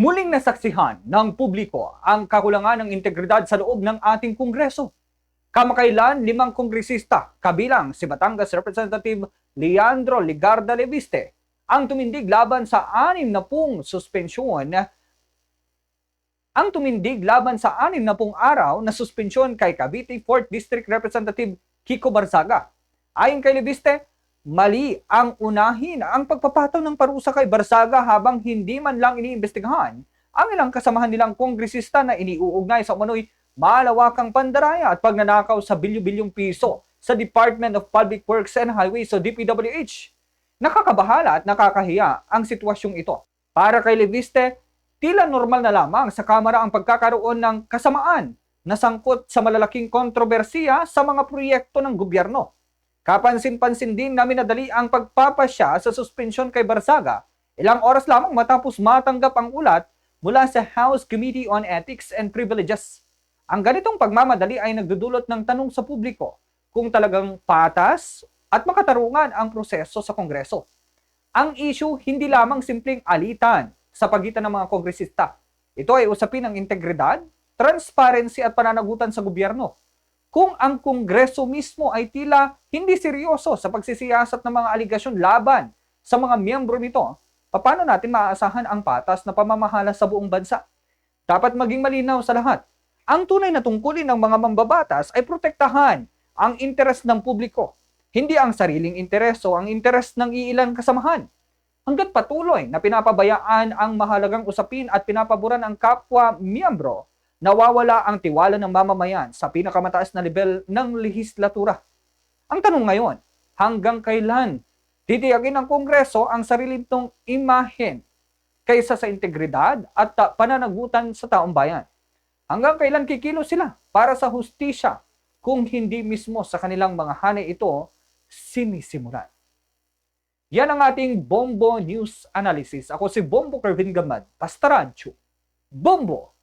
Muling nasaksihan ng publiko ang kakulangan ng integridad sa loob ng ating Kongreso. Kamakailan, limang kongresista, kabilang si Batangas Representative Leandro Ligarda Leviste, ang tumindig laban sa anim na pung suspensyon ang tumindig laban sa anim na pung araw na suspensyon kay Cavite 4th District Representative Kiko Barzaga. Ayon kay Leviste, mali ang unahin ang pagpapataw ng parusa kay Barzaga habang hindi man lang iniimbestigahan ang ilang kasamahan nilang kongresista na iniuugnay sa umano'y malawakang pandaraya at pagnanakaw sa bilyo-bilyong piso sa Department of Public Works and Highways o DPWH. Nakakabahala at nakakahiya ang sitwasyong ito. Para kay Leviste, tila normal na lamang sa Kamara ang pagkakaroon ng kasamaan na sangkot sa malalaking kontrobersiya sa mga proyekto ng gobyerno. Kapansin-pansin din na minadali ang pagpapasya sa suspensyon kay Barzaga ilang oras lamang matapos matanggap ang ulat mula sa House Committee on Ethics and Privileges. Ang ganitong pagmamadali ay nagdudulot ng tanong sa publiko kung talagang patas at makatarungan ang proseso sa Kongreso. Ang issue hindi lamang simpleng alitan sa pagitan ng mga kongresista. Ito ay usapin ng integridad, transparency at pananagutan sa gobyerno. Kung ang kongreso mismo ay tila hindi seryoso sa pagsisiyasat ng mga aligasyon laban sa mga miyembro nito, paano natin maaasahan ang patas na pamamahala sa buong bansa? Dapat maging malinaw sa lahat. Ang tunay na tungkulin ng mga mambabatas ay protektahan ang interes ng publiko, hindi ang sariling interes o ang interes ng iilang kasamahan hanggat patuloy na pinapabayaan ang mahalagang usapin at pinapaboran ang kapwa miyembro, nawawala ang tiwala ng mamamayan sa pinakamataas na level ng lehislatura. Ang tanong ngayon, hanggang kailan titiyagin ng Kongreso ang sarili nitong imahen kaysa sa integridad at pananagutan sa taong bayan? Hanggang kailan kikilo sila para sa hustisya kung hindi mismo sa kanilang mga hanay ito sinisimulan? Yan ang ating Bombo News Analysis. Ako si Bombo Kervin Gamad, Pastarancho. Bombo!